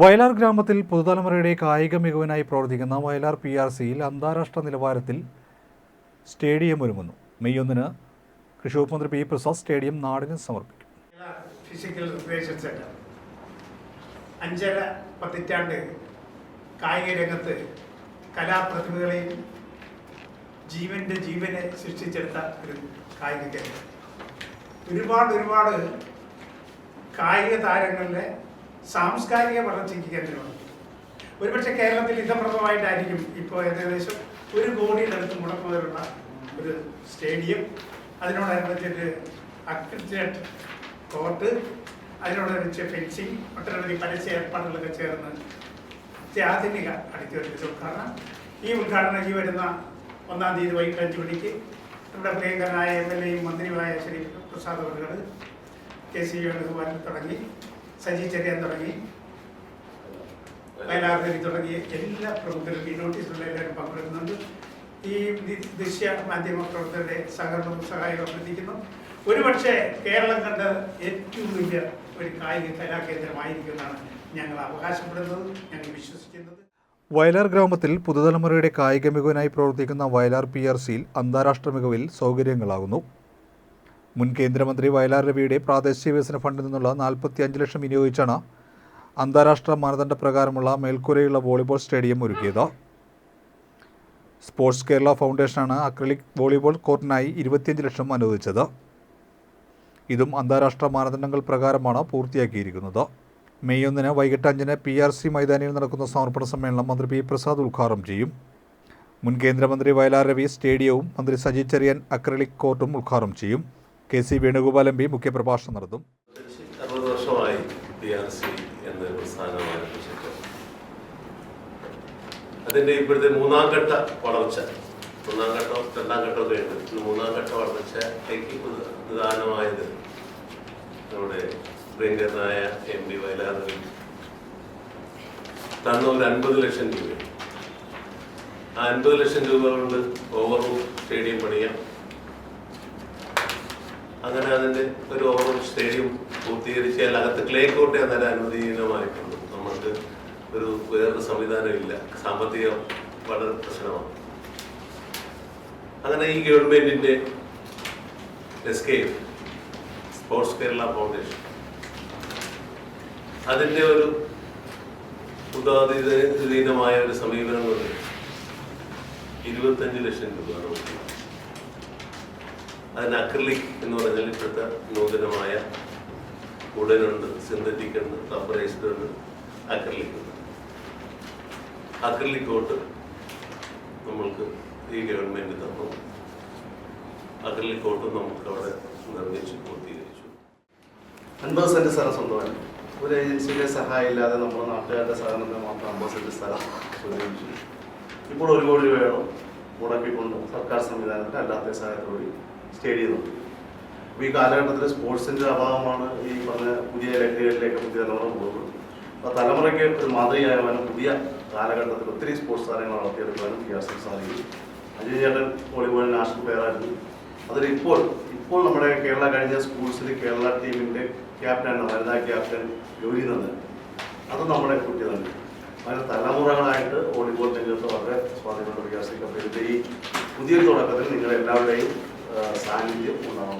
വയലാർ ഗ്രാമത്തിൽ പുതുതലമുറയുടെ കായിക മികവിനായി പ്രവർത്തിക്കുന്ന വയലാർ പി ആർ സിയിൽ അന്താരാഷ്ട്ര നിലവാരത്തിൽ സ്റ്റേഡിയം ഒരുങ്ങുന്നു. മെയ് ഒന്നിന് കൃഷി വകുപ്പ് മന്ത്രി പി പ്രസാദ് സ്റ്റേഡിയം നാടിന് സമർപ്പിക്കും. ഫിസിക്കൽ സെന്റർ അഞ്ചര പതിറ്റാണ്ട് കായിക രംഗത്ത് കലാപ്രതിഭകളെയും ജീവന്റെ ജീവനെ സൃഷ്ടിച്ചെടുത്ത ഒരു കായിക കേന്ദ്രം. ഒരുപാട് ഒരുപാട് കായിക താരങ്ങളുടെ സാംസ്കാരിക വളർച്ചയ്ക്ക് കേന്ദ്രമാണ്. ഒരുപക്ഷെ കേരളത്തിൽ ഇതപ്രദമായിട്ടായിരിക്കും ഇപ്പോൾ ഏകദേശം ഒരു കോടിയുടെ മുടക്കുവരുള്ള ഒരു സ്റ്റേഡിയം. അതിനോടനുബന്ധിച്ചിട്ട് അക്രിക്കറ്റ് കോർട്ട് അതിനോടനുബന്ധിച്ച് ഫെൻസിങ് ഒട്ടനവധി പരസ്യ ഏർപ്പാടുകളൊക്കെ ചേർന്ന് അത്യാധുനിക അടിച്ചുവെച്ച ഉദ്ഘാടനം. ഈ ഉദ്ഘാടനം ഈ വരുന്ന ഒന്നാം തീയതി വൈകിട്ട് അഞ്ച് മണിക്ക് നമ്മുടെ പ്രിയങ്കരനായ എം എൽ എയും മന്ത്രിയുമായ ശ്രീ പ്രസാദ് അവർ കെ സി വേണുഗോപാൽ തുടങ്ങി. സജി ചെറിയാൻ തുടങ്ങി. വയലാർഗരി തുടങ്ങിയ എല്ലാ പ്രമുഖരും ഈ നോട്ടീസിലുള്ള എല്ലാവരും പങ്കെടുക്കുന്നുണ്ട്. ഈ ദൃശ്യ മാധ്യമ പ്രവർത്തകരുടെ സഹകരണവും സഹായവും അഭ്യർത്ഥിക്കുന്നു ഒരുപക്ഷെ കേരളം കണ്ട ഏറ്റവും വലിയ ഒരു കായിക കലാകേന്ദ്രമായിരിക്കുമെന്നാണ് ഞങ്ങൾ അവകാശപ്പെടുന്നത് ഞങ്ങൾ വിശ്വസിക്കുന്നത്. വയലാർ ഗ്രാമത്തിൽ പുതുതലമുറയുടെ കായിക മികവിനായി പ്രവർത്തിക്കുന്ന വയലാർ പി ആർ സിയിൽ അന്താരാഷ്ട്ര മികവിൽ സൗകര്യങ്ങളാകുന്നു. മുൻ കേന്ദ്രമന്ത്രി വയലാർ രവിയുടെ പ്രാദേശിക വികസന ഫണ്ടിൽ നിന്നുള്ള നാൽപ്പത്തി അഞ്ച് ലക്ഷം വിനിയോഗിച്ചാണ് അന്താരാഷ്ട്ര മാനദണ്ഡ പ്രകാരമുള്ള മേൽക്കൂരയുള്ള വോളിബോൾ സ്റ്റേഡിയം ഒരുക്കിയത്. സ്പോർട്സ് കേരള ഫൗണ്ടേഷനാണ് അക്രലിക് വോളിബോൾ കോർട്ടിനായി ഇരുപത്തിയഞ്ച് ലക്ഷം അനുവദിച്ചത്. ഇതും അന്താരാഷ്ട്ര മാനദണ്ഡങ്ങൾ പ്രകാരമാണ് പൂർത്തിയാക്കിയിരിക്കുന്നത്. മെയ് ഒന്നിന് വൈകിട്ട് അഞ്ചിന് പി ആർ സി മൈതാനിയിൽ നടക്കുന്ന സമർപ്പണ സമ്മേളനം മന്ത്രി പി പ്രസാദ് ഉദ്ഘാടനം ചെയ്യും. മുൻ കേന്ദ്രമന്ത്രി വയലാർ രവി സ്റ്റേഡിയവും മന്ത്രി സജി ചെറിയൻ അക്രലിക് കോർട്ടും ഉദ്ഘാടനം ചെയ്യും. K C Venugopal M P മുഖ്യപ്രഭാഷണം നടത്തും. അറുപത് അതിന്റെ ഇപ്പോഴത്തെ മൂന്നാം ഘട്ട വളർച്ച ഒന്നാം ഘട്ടം രണ്ടാം ഘട്ടമൊക്കെ ഉണ്ട്. മൂന്നാം ഘട്ട വളർച്ചയ്ക്ക് പ്രധ- പ്രധാനമായത് നമ്മുടെ പ്രിയങ്കരനായ എം പി വയലാറിൽ തന്ന ഒരു അൻപത് ലക്ഷം രൂപ ആ അൻപത് ലക്ഷം രൂപ കൊണ്ട് ഓവർ സ്റ്റേഡിയം പണിയാം. അങ്ങനെ അതിന്റെ ഒരു ഓവർ സ്റ്റേഡിയം പൂർത്തീകരിച്ചാൽ അകത്ത് ക്ലേ കോർട്ട് അന്നേരം അനുവദീനമായിട്ടുണ്ട് നമുക്ക് ഒരു വേറൊരു സംവിധാനം ഇല്ല. സാമ്പത്തികം വളരെ പ്രശ്നമാണ്. അങ്ങനെ ഈ ഗവൺമെന്റിന്റെ എസ്കേപ്പ് സ്പോർട്സ് കേരള ഫൗണ്ടേഷൻ അതിന്റെ ഒരു ഉദാതീതീനമായ ഒരു സമീപനം കൊണ്ട് ഇരുപത്തഞ്ച് ലക്ഷം രൂപ അതിന് അക്രിലിക് എന്ന് പറഞ്ഞാൽ ഇപ്പോഴത്തെ നൂതനമായ ഉടനുണ്ട് സിന്തറ്റിക് ഉണ്ട് റബ്ബറൈസ്ഡ് ഉണ്ട് അക്രിലിക് ഉണ്ട്. അക്രിലിക് കോട്ട് നമ്മൾക്ക് ഈ ഗവൺമെന്റ് തന്നു. അക്രിലിക് കോട്ട് നമുക്ക് അവിടെ നിർമ്മിച്ചു പൂർത്തീകരിച്ചു. അൻപത് സെന്റ് സ്ഥലം സ്വന്തമാണ്. ഒരു ഏജൻസിയുടെ സഹായം ഇല്ലാതെ നമ്മുടെ നാട്ടുകാരുടെ സഹകരണത്തിന് മാത്രം അമ്പത് സെന്റ് സ്ഥലം ഇപ്പോൾ ഒരു കോടി രൂപയോളം മുടക്കിക്കൊണ്ട് സർക്കാർ സംവിധാനത്തിൽ അല്ലാത്ത സഹായത്തോടെ സ്റ്റേഡിയം അപ്പോൾ ഈ കാലഘട്ടത്തിൽ സ്പോർട്സിന്റെ അഭാവമാണ് ഈ പറഞ്ഞ പുതിയ ലഹരികളിലേക്ക് പുതിയ തലമുറ പോകുന്നത്. അപ്പോൾ തലമുറയ്ക്ക് ഒരു മാതൃകയാകാനും പുതിയ കാലഘട്ടത്തിൽ ഒത്തിരി സ്പോർട്സ് താരങ്ങൾ പി ആർ സാധിക്കും അജയ് ചേട്ടൻ വോളിബോൾ നാഷണൽ പ്ലെയർ ആയിരുന്നു. അതിൽ ഇപ്പോൾ ഇപ്പോൾ നമ്മുടെ കേരള കഴിഞ്ഞ സ്കൂൾസിൽ കേരള ടീമിന്റെ ക്യാപ്റ്റനാണ് വനിതാ ക്യാപ്റ്റൻ ജോലി നന്ദൻ. അത് നമ്മുടെ കുട്ടി തന്നെ. അങ്ങനെ തലമുറകളായിട്ട് വോളിബോൾ രംഗത്ത് വളരെ സ്വാധീനമുള്ള വികാസിക്കപ്പെടുത്തി ഈ പുതിയൊരു തുടക്കത്തിൽ നിങ്ങളെല്ലാവരുടെയും సాన్నిధ్యం మనం